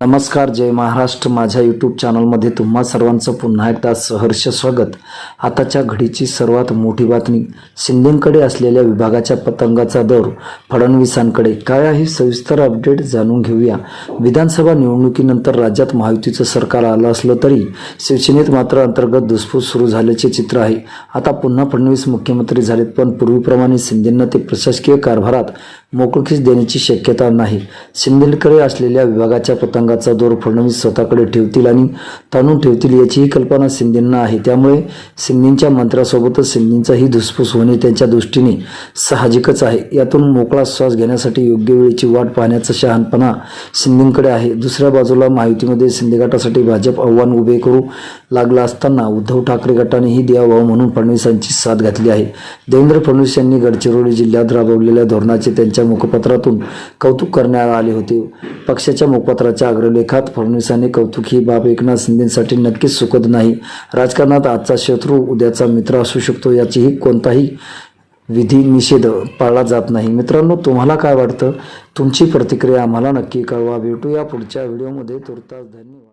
नमस्कार जय महाराष्ट्र. माझ्या यूट्यूब चॅनलमध्ये तुम्हा सर्वांचं पुन्हा एकदा सहर्ष स्वागत. आताच्या घडीची सर्वात मोठी बातमी शिंदेकडे असलेल्या विभागाच्या पतंगाचा दौर फडणवीसांकडे काय आहे सविस्तर अपडेट जाणून घेऊया. विधानसभा निवडणुकीनंतर राज्यात महायुतीचं सरकार आलं असलं तरी शिवसेनेत मात्र अंतर्गत धुसफूस सुरू झाल्याचे चित्र आहे. आता पुन्हा फडणवीस मुख्यमंत्री झालेत पण पूर्वीप्रमाणे शिंदेंना ते प्रशासकीय कारभारात मोकळीक देण्याची शक्यता नाही. शिंदेकडे असलेल्या विभागाच्या पतंग पतंगाचा दोर फडणवीस स्वतःकडे ठेवतील आणि ताणून ठेवतील याचीही कल्पना शिंदेंना आहे. त्यामुळे शिंदेंच्या मंत्रासोबतच शिंदेंचाही धुसफूस होणे त्यांच्या दृष्टीने साहजिकच आहे. यातून मोकळा श्वास घेण्यासाठी योग्य वेळेची वाट पाहण्याचा शहाणपणा शिंदेंकडे आहे. दुसऱ्या बाजूला महायुतीमध्ये शिंदे गटासाठी भाजप आव्हान उभे करू लागला असताना उद्धव ठाकरे गटानेही द्यावं म्हणून फडणवीसांची साथ घातली आहे. देवेंद्र फडणवीस यांनी गडचिरोली जिल्ह्यात राबवलेल्या धोरणाचे त्यांच्या मुखपत्रातून कौतुक करण्यात आले होते. पक्षाच्या मुखपत्राच्या अग्रलेखात फडणवीसांनी कौतुक ही बाब एकनाथ शिंदेसाठी नक्कीच सुखद नाही. राजकारणात आजचा शत्रू उद्याचा मित्र असू शकतो याचीही कोणताही विधी निषेध पाळला जात नाही. मित्रांनो तुम्हाला काय वाटतं? तुमची प्रतिक्रिया आम्हाला नक्की कळवा. भेटूया पुढच्या व्हिडिओमध्ये. तुर्तास धन्यवाद.